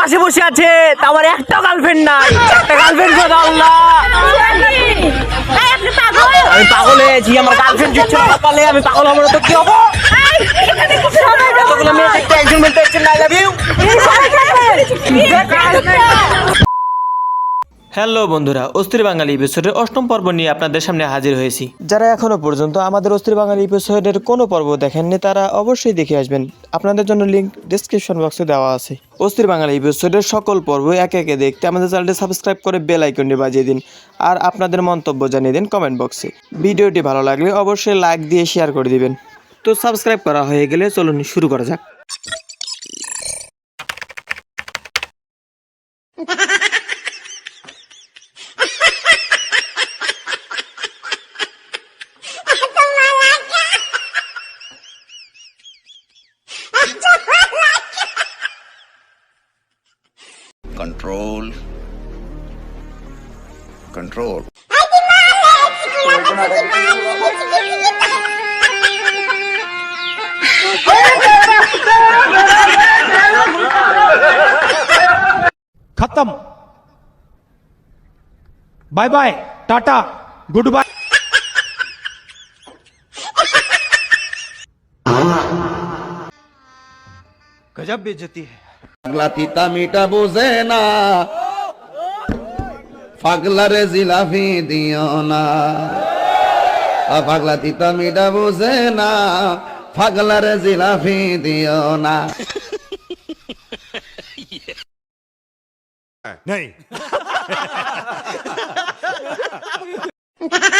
পাশে বসে আছে তোমার একটা গার্লফ্রেন্ড না একটা গার্লফ্রেন্ড কথা আল্লাহ আমি পাগল হয়েছি আমার গার্লফ্রেন্ড দিচ্ছে না পালে আমি পাগল হব না তো কি হব এতগুলো মেয়ে দেখতে একজন আই লাভ ইউ হ্যালো বন্ধুরা অস্থির বাঙালি এপিসোডের অষ্টম পর্ব নিয়ে আপনাদের সামনে হাজির হয়েছি। যারা এখনও পর্যন্ত আমাদের অস্থির বাঙালি এপিসোডের কোনো পর্ব দেখেননি তারা অবশ্যই দেখে আসবেন। আপনাদের জন্য লিঙ্ক ডিসক্রিপশন বক্সে দেওয়া আছে। অস্থির বাঙালি এপিসোডের সকল পর্ব একে একে দেখতে আমাদের চ্যানেলটি সাবস্ক্রাইব করে বেল আইকনটি বাজিয়ে দিন আর আপনাদের মন্তব্য জানিয়ে দিন কমেন্ট বক্সে ভিডিওটি ভালো লাগলে অবশ্যই লাইক দিয়ে শেয়ার করে দিবেন। তো সাবস্ক্রাইব করা হয়ে গেলে চলুন শুরু করা যাক। control. खत्म। Bye bye tata good bye गजब बेचती है। अगला तीता मीठा बोझेना না পাগলারে জিলাফি দিও না। আ পাগলা তিতা মিটা বুঝে না ফাগলারে জিলাফি দিও না।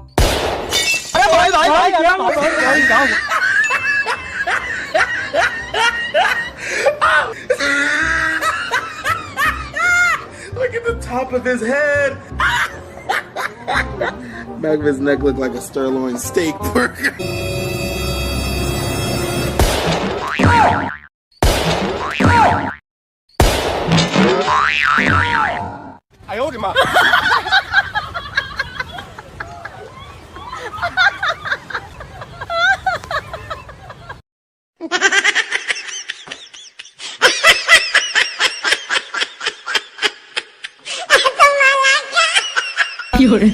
Look at the top of his head. Back of his neck looked like a sirloin steak burger. I owed him up. 有人